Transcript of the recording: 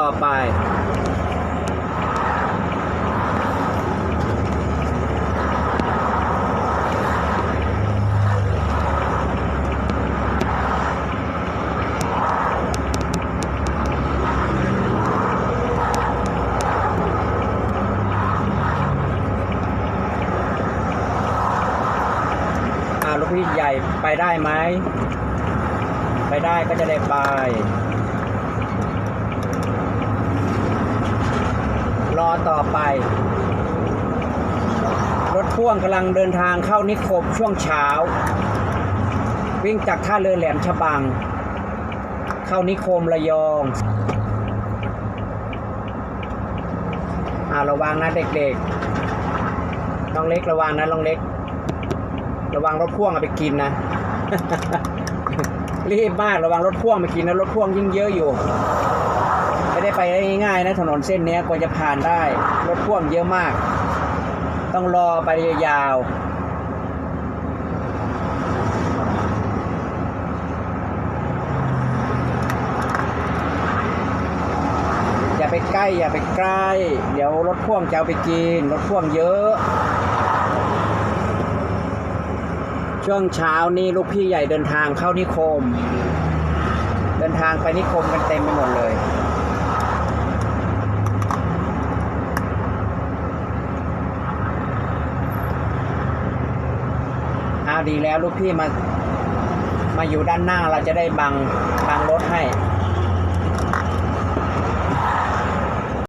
ต่อไปอาลูกพี่ใหญ่ไปได้ไหม ไปได้ก็จะได้ไป รอ ต่อไป รถพ่วงกำลังเดินทางเข้านิคมช่วงเช้า วิ่งจากท่าเรือแหลมฉบัง เข้านิคมระยองอ่าระวังนะเด็กๆน้องเล็กระวังนะน้องเล็ก ระวังรถพ่วงเอาไปกินนะ รีบมากระวังรถพ่วงไปกินนะรถพ่วงยิ่งเยอะอยู่ ไม่ได้ไปได้ง่ายๆนะถนนเส้นนี้กว่าจะผ่านได้รถพ่วงเยอะมาก ต้องรอไปยาวอย่าไปใกล้อย่าไปใกล้ เดี๋ยวรถพ่วงจะเอาไปกินรถพ่วงเยอะ ช่วงเช้านี้ลูกพี่ใหญ่เดินทางเข้านิคม เดินทางไปนิคมกันเต็มไปหมดเลย เอา ดีแล้วลูกพี่มา มาอยู่ด้านหน้าเราจะได้บังบังรถให้